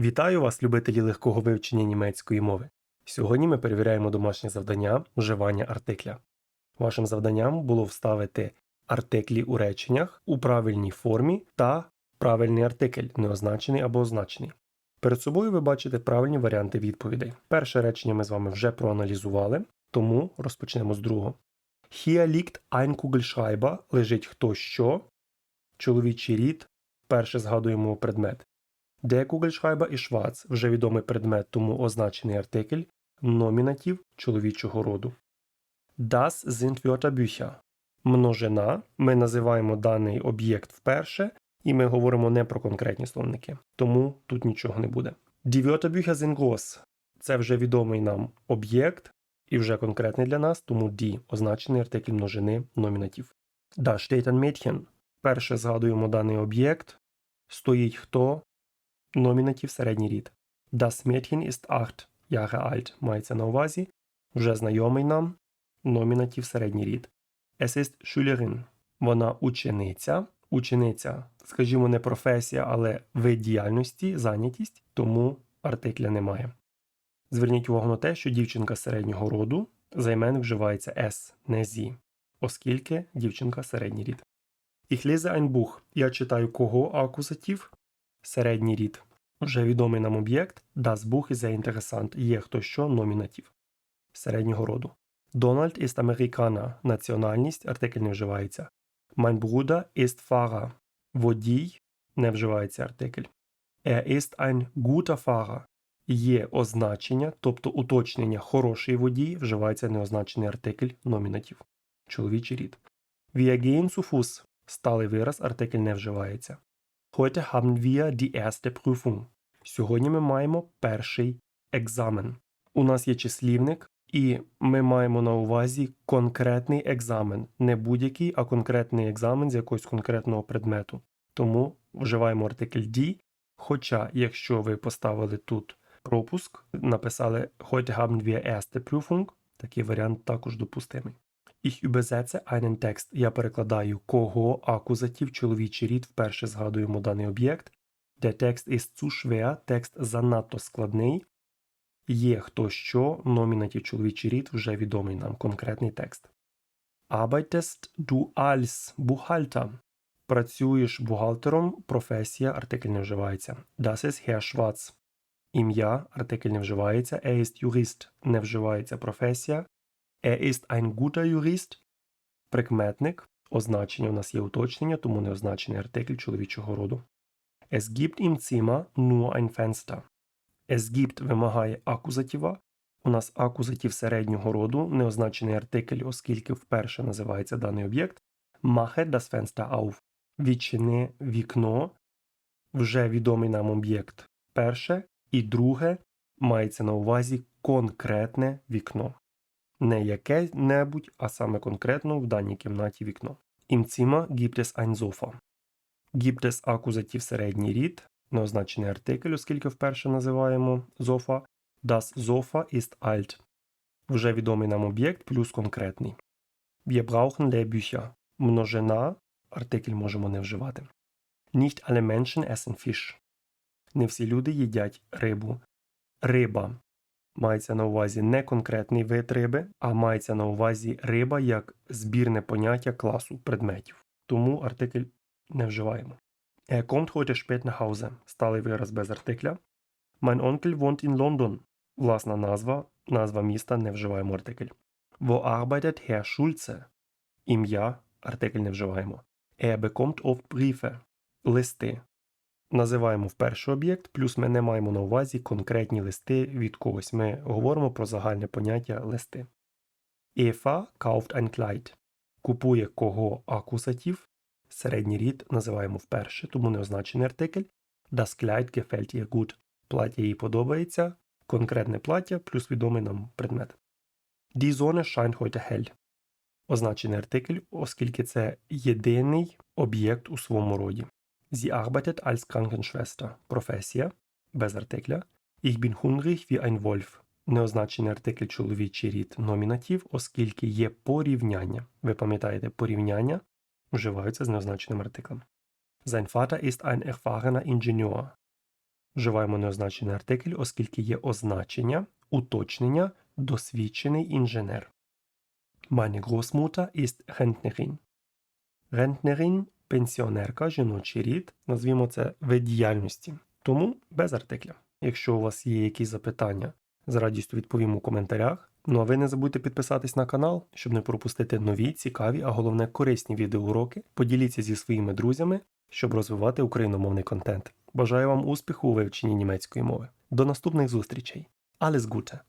Вітаю вас, любителі легкого вивчення німецької мови. Сьогодні ми перевіряємо домашнє завдання вживання артикля. Вашим завданням було вставити артиклі у реченнях у правильній формі та правильний артикль, неозначений або означений. Перед собою ви бачите правильні варіанти відповідей. Перше речення ми з вами вже проаналізували, тому розпочнемо з другого. Hier liegt ein Kugelschreiber, лежить хто що. Чоловічий рід. Перше згадуємо предмет. Der Kugelschreiber ist schwarz – вже відомий предмет, тому означений артикль, номінатив чоловічого роду. Das sind Wörterbücher. Множина. Ми називаємо даний об'єкт вперше, і ми говоримо не про конкретні словники, тому тут нічого не буде. Die Wörterbücher sind groß. Це вже відомий нам об'єкт і вже конкретний для нас, тому die – означений артикль множини, номінатив. Da steht ein Mädchen. Перше згадуємо даний об'єкт. Стоїть хто? Номінатив середній рід. Das Mädchen ist acht Jahre alt мається на увазі. Вже знайомий нам. Номінатив середній рід. Es ist Schülerin. Вона учениця. Учениця, скажімо, не професія, але вид діяльності, зайнятість, тому артикля немає. Зверніть увагу на те, що дівчинка середнього роду займен вживається S, не зі, оскільки дівчинка середній рід. Ich lese ein Buch. Я читаю кого акузатив? Середній рід. Вже відомий нам об'єкт Das Buch ist sehr. Є хто що номінатив. Середнього роду. Donald ist Amerikaner. Національність артикль не вживається. Mein Bruder ist. Водій не вживається артикль. Er ist ein guter Fahrer. Є означення, тобто уточнення хороший водій, вживається неозначений артикль номінатив. Чоловічий рід. Fuß. Сталий вираз, артикль не вживається. Heute haben wir die erste Prüfung. Сьогодні ми маємо перший екзамен. У нас є числівник, і ми маємо на увазі конкретний екзамен. Не будь-який, а конкретний екзамен з якогось конкретного предмету. Тому вживаємо артикль die, Хоча, якщо ви поставили тут пропуск, написали Heute haben wir erste Prüfung, такий варіант також допустимий. Ich übersetze einen Text. Я перекладаю кого акузатив чоловічий рід вперше згадуємо даний об'єкт. Der Text ist zu schwer, текст занадто складний. Є хто що, номінатив чоловічий рід вже відомий нам конкретний текст. Arbeitest du als Buchhalter? Працюєш бухгалтером, професія, артикль не вживається. Das ist Herr Schwarz. Ім'я, артикль не вживається. Er ist Jurist. Не вживається професія. Er ist ein guter Jurist. Прикметник. Означення у нас є уточнення, тому не означений артикль чоловічого роду. Es gibt im Zimmer nur ein Fenster. Es gibt вимагає акузатива. У нас акузатив середнього роду, неозначений артикль, оскільки вперше називається даний об'єкт. Mache das Fenster auf. Відчини вікно. Вже відомий нам об'єкт перше. І друге мається на увазі конкретне вікно. Не яке-небудь, а саме конкретно в даній кімнаті вікно. Ein Sofa. Gibt es акузатив середній рід, неозначений артикль, оскільки вперше називаємо Sofa. Das Sofa ist alt. Вже відомий нам об'єкт плюс конкретний. Wir brauchen Lehrbücher. Множина, артикль можемо не вживати. Nicht alle Menschen essen Fisch. Не всі люди їдять рибу. Риба мається на увазі не конкретний вид риби, а мається на увазі риба як збірне поняття класу предметів. Тому артикль не вживаємо. Er kommt heute spät nach Hause. Сталий вираз без артикля. Mein Onkel wohnt in London. Власна назва, назва міста не вживаємо артикль. Wo arbeitet Herr Schulze? Ім'я, артикль не вживаємо. Er bekommt oft Briefe. Листи. Називаємо в перший об'єкт, плюс ми не маємо на увазі конкретні листи від когось. Ми говоримо про загальне поняття листи. Eva kauft ein Kleid. Купує кого акусатив. Середній рід називаємо вперше, тому неозначений артикль. Das Kleid gefällt ihr gut. Плаття їй подобається. Конкретне плаття плюс відомий нам предмет. Die Sonne scheint heute hell. Означений артикль, оскільки це єдиний об'єкт у своєму роді. Sie arbeitet als Krankenschwester. Професія без артикля. Ich bin hungrig wie ein Wolf. Неозначений артикль чоловічий рід номінатив, оскільки є порівняння. Ви пам'ятаєте, порівняння вживаються з неозначеним артиклем. Sein Vater ist ein erfahrener Ingenieur. Вживаємо неозначений артикль, оскільки є означення, уточнення, досвідчений інженер. Meine Großmutter ist Rentnerin. Rentnerin – пенсіонерка, жіночий рід, назвімо це вид діяльності. Тому без артикля. Якщо у вас є якісь запитання, з радістю відповім у коментарях. Ну а ви не забудьте підписатись на канал, щоб не пропустити нові, цікаві, а головне корисні відеоуроки. Поділіться зі своїми друзями, щоб розвивати україномовний контент. Бажаю вам успіху у вивченні німецької мови. До наступних зустрічей. Alles Gute!